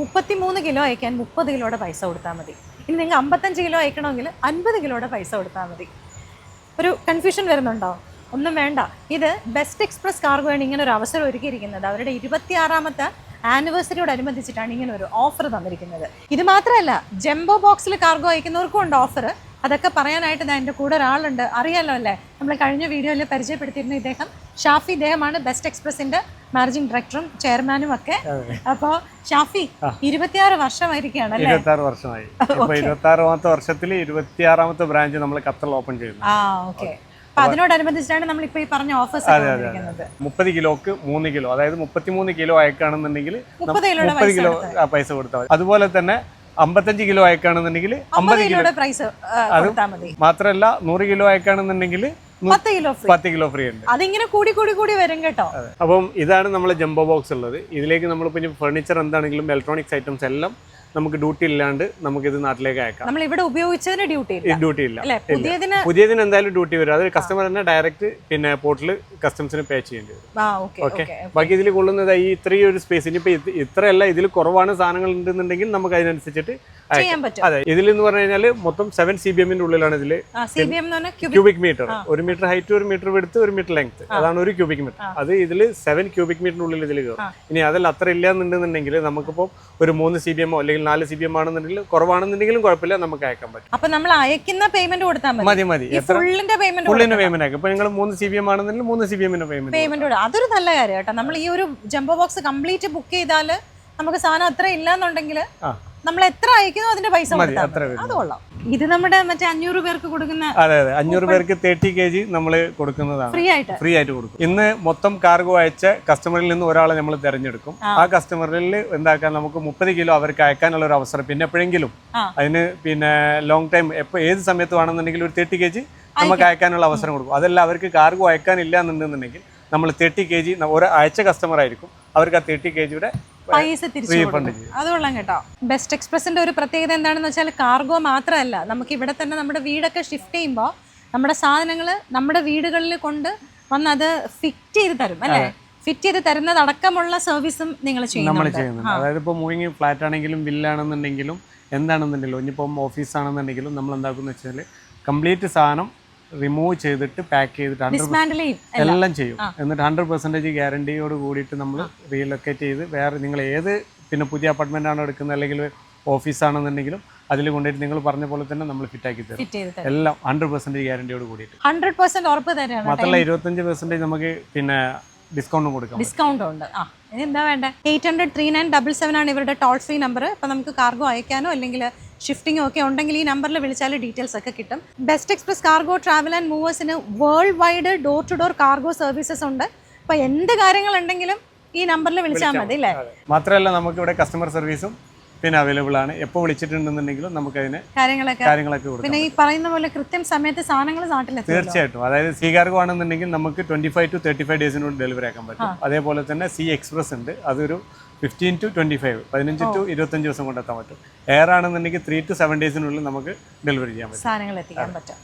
മുപ്പത്തി മൂന്ന് കിലോ അയക്കാൻ മുപ്പത് കിലോയുടെ പൈസ കൊടുത്താൽ മതി. ഇനി നിങ്ങൾ അമ്പത്തഞ്ച് കിലോ അയക്കണമെങ്കിൽ അൻപത് കിലോയുടെ പൈസ കൊടുത്താൽ മതി. ഒരു കൺഫ്യൂഷൻ വരുന്നുണ്ടോ? ഒന്നും വേണ്ട. ഇത് ബെസ്റ്റ് എക്സ്പ്രസ് കാർഗോയാണ് ഇങ്ങനെ ഒരു അവസരം ഒരുക്കിയിരിക്കുന്നത്. അവരുടെ ഇരുപത്തിയാറാമത്തെ ആനിവേഴ്സറിയോടനുബന്ധിച്ചിട്ടാണ് ഇങ്ങനെ ഒരു ഓഫർ തന്നിരിക്കുന്നത്. ഇത് മാത്രമല്ല ജംബോ ബോക്സിൽ കാർഗോ അയക്കുന്നവർക്കും ഉണ്ട് ഓഫർ അതൊക്കെ പറയാനായിട്ട് ഞാൻ എന്റെ കൂടെ ഒരാളുണ്ട്. അറിയാലോ അല്ലേ? നമ്മൾ കഴിഞ്ഞ വീഡിയോയിൽ പരിചയപ്പെടുത്തിയിരുന്ന ഇദ്ദേഹം ഷാഫി ഇദ്ദേഹമാണ് ബെസ്റ്റ് എക്സ്പ്രസിന്റെ മാനേജിംഗ് ഡയറക്ടറും ചെയർമാനും ഒക്കെ. അപ്പോൾ ഷാഫി ഇരുപത്തിയാറ് വർഷമായിരിക്കുകയാണ് അല്ലേ? ഇരുപത്തി ആറ് വർഷമായി. ഇപ്പൊ ഇരുപത്തി ആറാമത്തെ വർഷത്തിൽ ഇരുപത്തിയാറാമത്തെ ബ്രാഞ്ച് നമ്മൾ ഖത്തറിൽ ഓപ്പൺ ചെയ്യുന്നു. ആ ഓക്കെ അപ്പൊ അതിനോടനുബന്ധിച്ചിട്ടാണ് നമ്മൾ ഇപ്പൊ ഈ പറഞ്ഞ ഓഫേഴ്സ് മുപ്പത് കിലോക്ക് മൂന്ന് കിലോ അതായത് മുപ്പത്തിമൂന്ന് കിലോ അയക്കുകയാണെന്നുണ്ടെങ്കിൽ മുപ്പത് കിലോ പൈസ കൊടുത്താൽ അതുപോലെ തന്നെ അമ്പത്തഞ്ച് കിലോ അയക്കുകയാണെന്നുണ്ടെങ്കിൽ അമ്പത് കിലോ പ്രൈസ് മതി. മാത്രമല്ല നൂറ് കിലോ അയക്കുകയാണെന്നുണ്ടെങ്കിൽ നൂ- പത്ത് കിലോ ഫ്രീ. പത്ത് കിലോ ഫ്രീ ഉണ്ട്. അതിങ്ങനെ കൂടി കൂടി കൂടി വരും കേട്ടോ. അപ്പം ഇതാണ് നമ്മളെ ജംബോ ബോക്സ് ഉള്ളത്. ഇതിലേക്ക് നമ്മൾ പിന്നെ ഫർണിച്ചർ എന്താണെങ്കിലും ഇലക്ട്രോണിക്സ് ഐറ്റംസ് എല്ലാം നമുക്ക് ഡ്യൂട്ടി ഇല്ലാണ്ട് നമുക്ക് ഇത് നാട്ടിലേക്ക് അയക്കാം. നമ്മൾ ഇവിടെ ഉപയോഗിച്ചതിന് ഡ്യൂട്ടി ഇല്ല. ഡ്യൂട്ടി ഇല്ല. പുതിയതിന് പുതിയതിന് എന്തായാലും ഡ്യൂട്ടി വരും. അത് കസ്റ്റമർ തന്നെ ഡയറക്റ്റ് പിന്നെ പോർട്ടിൽ കസ്റ്റംസിന് പേ ചെയ്യേണ്ടി വരും. ഓക്കെ ബാക്കി ഇതിൽ കൊള്ളുന്നത് ഈ ഇത്രയും ഒരു സ്പേസ് ഇനിയിപ്പോൾ ഇത് ഇത്രയല്ല ഇതിൽ കുറവാണ് സാധനങ്ങൾ ഉണ്ടെന്നുണ്ടെങ്കിൽ നമുക്ക് അതിനനുസരിച്ചിട്ട് ചെയ്യാൻ പറ്റും. അതെ ഇതിൽ എന്ന് പറഞ്ഞു കഴിഞ്ഞാൽ മൊത്തം സെവൻ സി ബി എമ്മിന്റെ ഉള്ളിലാണ് ഇതിൽ എം ക്യൂബിക് മീറ്റർ ഒരു മീറ്റർ ഹൈറ്റ് ഒരു മീറ്റർ വെടുത്ത് ഒരു മീറ്റർ ലെങ്ത് അതാണ് ഒരു ക്യൂബിക് മീറ്റർ അത് ഇതിൽ സെവൻ ക്യൂബിക് മീറ്ററിന്റെ ഉള്ളിൽ ഇതിൽ കയറും. ഇനി അതിൽ അത്ര ഇല്ല എന്നുണ്ടെന്നുണ്ടെങ്കിൽ നമുക്കിപ്പോൾ ഒരു മൂന്ന് സി ബി എമ്മോ അല്ലെങ്കിൽ നാല് സി ബി എം ആണെന്നുണ്ടെങ്കിൽ കുറവാണെന്നുണ്ടെങ്കിലും കുഴപ്പമില്ല നമുക്ക് അയക്കാൻ പറ്റും. അപ്പൊ നമ്മൾ അയക്കുന്ന പേയ്മെന്റ് കൊടുത്താൽ മതി. മതി ഫുള്ളിന്റെ പേയ്മെന്റ് പേയ്മെന്റ് ആക്കും ഇപ്പൊ നിങ്ങൾ മൂന്ന് സി ബി എം ആണെന്നുണ്ടെങ്കിൽ മൂന്ന് സി ബി എമ്മിന് പേയ്മെന്റ് പേയ്മെന്റ് അതൊരു നല്ല കാര്യം കേട്ടോ. നമ്മൾ ഈ ഒരു ജംബോ ബോക്സ് കംപ്ലീറ്റ് ബുക്ക് ചെയ്താൽ നമുക്ക് സാധനം അത്ര ഇല്ലാന്നുണ്ടെങ്കിൽ. നമ്മൾ എത്ര അയക്കുന്നോ അതിന്റെ പൈസ അത് കൊള്ളാം. ഇത് നമ്മുടെ മറ്റേ അഞ്ഞൂറ് പേർക്ക് കൊടുക്കുന്ന അതെ അതെ. അഞ്ഞൂറ് പേർക്ക് തേർട്ടി കെ ജി നമ്മൾ കൊടുക്കുന്നതാണ്. ഫ്രീ ആയിട്ട്. ഫ്രീ ആയിട്ട് കൊടുക്കും. ഇന്ന് മൊത്തം കാർഗോ അയച്ച കസ്റ്റമറിൽ നിന്ന് ഒരാളെ നമ്മൾ തിരഞ്ഞെടുക്കും. ആ. കസ്റ്റമറിൽ എന്താക്കാൻ നമുക്ക് മുപ്പത് കിലോ അവർക്ക് അയക്കാനുള്ള ഒരു അവസരം. പിന്നെ എപ്പോഴെങ്കിലും. അതിന് പിന്നെ ലോങ് ടൈം എപ്പോൾ ഏത് സമയത്ത് വേണമെന്നുണ്ടെങ്കിൽ ഒരു തേർട്ടി കെ ജി നമുക്ക് അയക്കാനുള്ള അവസരം കൊടുക്കും. അതല്ല അവർക്ക് കാർഗോ അയക്കാനില്ല എന്നുണ്ടെന്നുണ്ടെങ്കിൽ നമ്മൾ തേർട്ടി കെ ജി ഒരു അയച്ച കസ്റ്റമർ ആയിരിക്കും. അവർക്ക് ആ തേർട്ടി കെ ജിയുടെ പൈസ തിരിച്ചു അത് കൊള്ളാം കേട്ടോ. ബെസ്റ്റ് എക്സ്പ്രസിന്റെ ഒരു പ്രത്യേകത എന്താണെന്ന് വെച്ചാൽ കാർഗോ മാത്രമല്ല. നമുക്ക് ഇവിടെ തന്നെ നമ്മുടെ വീടൊക്കെ ഷിഫ്റ്റ് ചെയ്യുമ്പോൾ നമ്മുടെ സാധനങ്ങൾ നമ്മുടെ വീടുകളിൽ കൊണ്ട് വന്ന് അത് ഫിറ്റ് ചെയ്ത് തരും അല്ലേ? ഫിറ്റ് ചെയ്ത് തരുന്നതടക്കമുള്ള സർവീസും നിങ്ങൾ ചെയ്യുന്നുണ്ട്. അതായത് ഇപ്പോൾ മൂവിങ് ഫ്ലാറ്റ് ആണെങ്കിലും വില്ലാണെന്നുണ്ടെങ്കിലും എന്താണെന്നുണ്ടെങ്കിലും ഇനിയിപ്പം ഓഫീസ് ആണെന്നുണ്ടെങ്കിലും നമ്മൾ എന്താക്കുന്നു വെച്ചാൽ കംപ്ലീറ്റ് സാധനം റിമൂവ് ചെയ്തിട്ട് പാക്ക് ചെയ്തിട്ട് എല്ലാം ചെയ്യും. എന്നിട്ട് ഹൺഡ്രഡ് പെർസെന്റേജ് ഗ്യാരണ്ടിയോട് കൂടിയിട്ട് നമ്മൾ റീലൊക്കേറ്റ് ചെയ്ത് വേറെ നിങ്ങൾ ഏത് പിന്നെ പുതിയ അപ്പാർട്ട്മെന്റ് ആണോ എടുക്കുന്നത് അല്ലെങ്കിൽ ഓഫീസാണെന്നുണ്ടെങ്കിലും അതിൽ കൊണ്ടുപോയിട്ട് നിങ്ങൾ പറഞ്ഞ പോലെ തന്നെ നമ്മൾ ഫിറ്റ് ആക്കി തരും. ഫിറ്റ് ചെയ്ത് തരും. എല്ലാം ഹൺഡ്രഡ് പെർസെന്റേജ് ഗ്യാരണ്ടിയോട് കൂടിയിട്ട്. ഹൺഡ്രഡ് പെർസെന്റ് ഉറപ്പ് തരാം മാത്രമല്ല ഇരുപത്തഞ്ച് പെർസെന്റേജ് നമുക്ക് പിന്നെ ഡിസ്കൗണ്ടും കൊടുക്കാം. ഡിസ്കൗണ്ട് ഉണ്ട്. ആ. ഇനി എന്താ വേണ്ടത് eight hundred three nine double seven ആണ് ഇവരുടെ ടോൾ ഫ്രീ നമ്പർ അപ്പോൾ നമുക്ക് കാർഗോ അയക്കാനോ അല്ലെങ്കിൽ ഷിഫ്റ്റിങ്ങോ ഒക്കെ ഉണ്ടെങ്കിൽ ഈ നമ്പറിൽ വിളിച്ചാൽ ഡീറ്റെയിൽസ് ഒക്കെ കിട്ടും. Best express cargo travel and മൂവേഴ്സിന് world wide door to door cargo services ഉണ്ട്. അപ്പോൾ എന്ത് കാര്യങ്ങളുണ്ടെങ്കിലും ഈ നമ്പറിൽ വിളിച്ചാൽ മതി അല്ലേ? മാത്രമല്ല നമുക്ക് ഇവിടെ കസ്റ്റമർ സർവീസും പിന്നെ അവൈലബിൾ ആണ്. എപ്പോൾ വിളിച്ചിട്ടുണ്ടെന്നുണ്ടെങ്കിലും നമുക്കതിന് കാര്യങ്ങളൊക്കെ കാര്യങ്ങളൊക്കെ കൊടുക്കും. പിന്നെ ഈ പറയുന്ന പോലെ കൃത്യം സമയത്ത് സാധനങ്ങൾ നാട്ടിലെത്തും തീർച്ചയായിട്ടും. അതായത് സി ആണെന്നുണ്ടെങ്കിൽ നമുക്ക് twenty five to thirty five ഡേയ്സിനുള്ളിൽ delivery ആക്കാൻ പറ്റും. അതേപോലെ തന്നെ സി എക്സ്പ്രസ് ഉണ്ട്. അതൊരു ഫിഫ്റ്റീൻ ടു ട്വന്റി ഫൈവ് പതിനഞ്ച് ടു ഇരുപത്തഞ്ച് ദിവസം കൊണ്ടെത്താൻ പറ്റും. എയർ ആണെന്നുണ്ടെങ്കിൽ ത്രീ ടു സെവൻ ഡേയ്സിനുള്ളിൽ നമുക്ക് ഡെലിവറി ചെയ്യാൻ പറ്റും. സാധനങ്ങൾ എത്തിക്കാൻ പറ്റും.